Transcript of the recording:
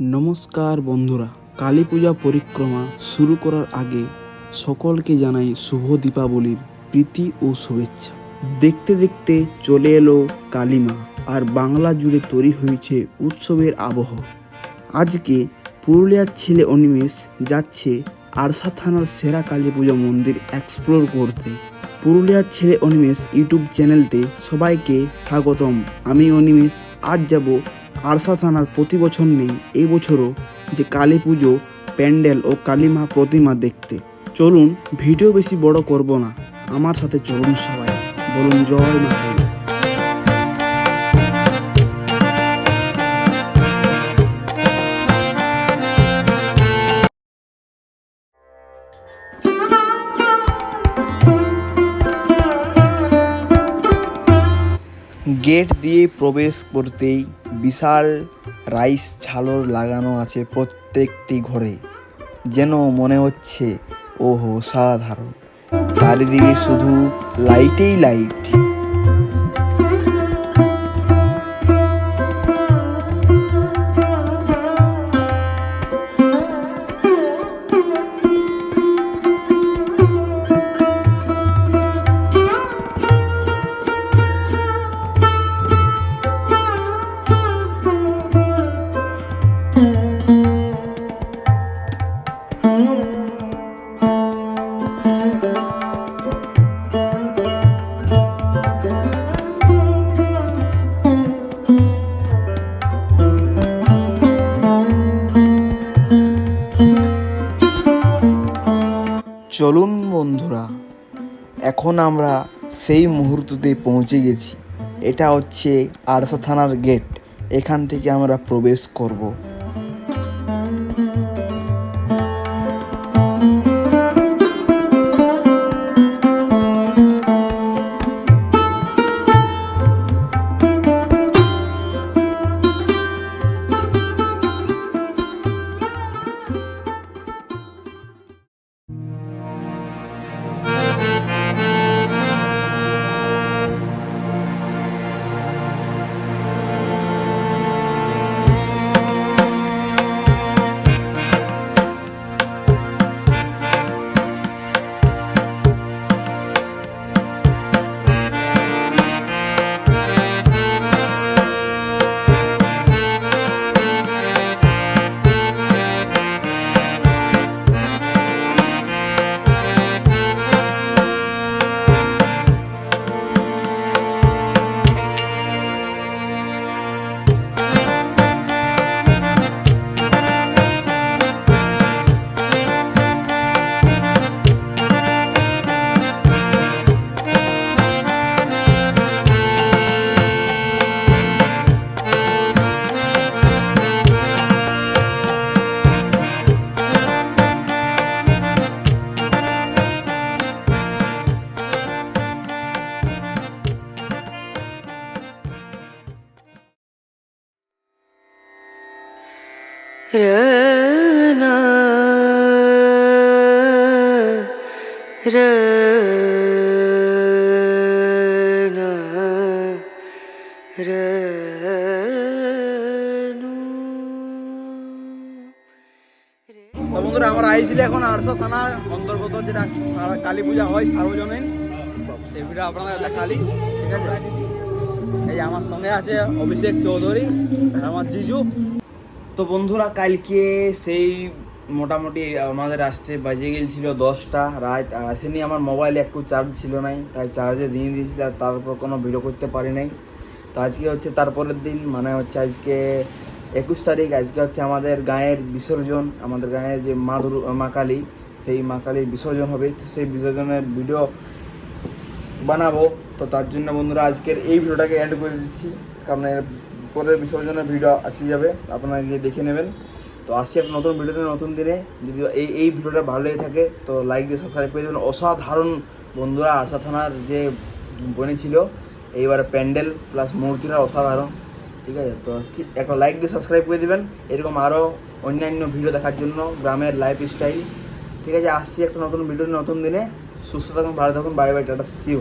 নমস্কার বন্ধুরা, কালী পূজা পরিক্রমা শুরু করার আগে সকলকে জানাই শুভ দীপাবলির প্রীতি ও শুভেচ্ছা। দেখতে দেখতে চলে এলো কালীমা আর বাংলা জুড়ে তৈরি হয়েছে উৎসবের আবহ। আজকে পুরুলিয়ার ছেলে অনিমেষ যাচ্ছে আরসা থানার সেরা কালী পূজা মন্দির এক্সপ্লোর করতে। পুরুলিয়ার ছেলে অনিমেষ ইউটিউব চ্যানেলতে সবাইকে স্বাগতম। আমি অনিমেষ, আজ যাব আরসা থানার প্রতি বছর নেই এই বছরও যে কালী পুজো, প্যান্ডেল ও কালীমা প্রতিমা দেখতে। চলুন, ভিডিও বেশি বড় করব না। আমার সাথে চলুন সবাই। বলুন, জয় মা গেট দিয়ে প্রবেশ করতেই বিশাল রাইস ঝালর লাগানো আছে প্রত্যেকটি ঘরে। যেন মনে হচ্ছে, ওহো, সাধারণ। চারিদিকে শুধু লাইটেই লাইট চলুন বন্ধুরা, এখন আমরা সেই মুহূর্ততে পৌঁছে গেছি। এটা হচ্ছে আরসা থানার গেট এখান থেকে আমরা প্রবেশ করব। Rana তো বন্ধুরা, আমরা আইছিলি এখন আরসা থানা অন্তর্গত, যেটা কালী পূজা হয়, সার্বজনীন। সেই ভিডিও আপনাদের দেখালি, ঠিক আছে? এই আমার সঙ্গে আছে অভিষেক চৌধুরী, আর আমার জিজু। তো বন্ধুরা, কালকে সেই মোটামুটি আমাদের আসতে বাজে গেছিল দশটা রাত, আর আসেনি আমার মোবাইলে একটু চার্জ ছিল নাই, তাই চার্জে দিয়ে দিয়েছিল, আর তারপর কোনো ভিডিও করতে পারি নাই। তো আজকে হচ্ছে তারপরের দিন মানে হচ্ছে আজকে একুশ তারিখ, আজকে হচ্ছে আমাদের গায়ের বিসর্জন, আমাদের গায়ে যে মা দুর্গা মা কালী, সেই মা কালীর বিসর্জন হবে। তো সেই বিসর্জনের ভিডিও বানাবো। তো তার জন্য বন্ধুরা, আজকের এই ভিডিওটাকে অ্যাড করে দিচ্ছি, কারণ পরের বিসর্জনের ভিডিও আসি যাবে, আপনারা গিয়ে দেখে নেবেন। তো আসছি একটা নতুন ভিডিওতে, নতুন দিনে। যদি এই এই ভিডিওটা ভালো লেগে থাকে, তো লাইক দিয়ে সাবস্ক্রাইব করে দেবেন। অসাধারণ বন্ধুরা আরসা থানার যে বনেছিল এইবার প্যান্ডেল প্লাস মূর্তিটা অসাধারণ, ঠিক আছে? তো একটা লাইক দিয়ে সাবস্ক্রাইব করে দেবেন। এরকম আরও অন্যান্য ভিডিও দেখার জন্য গ্রামের লাইফ স্টাইল ঠিক আছে? আসছি একটা নতুন ভিডিও, নতুন দিনে। সুস্থ থাকুন, ভালো থাকুন বাই বাই টাটা সিউ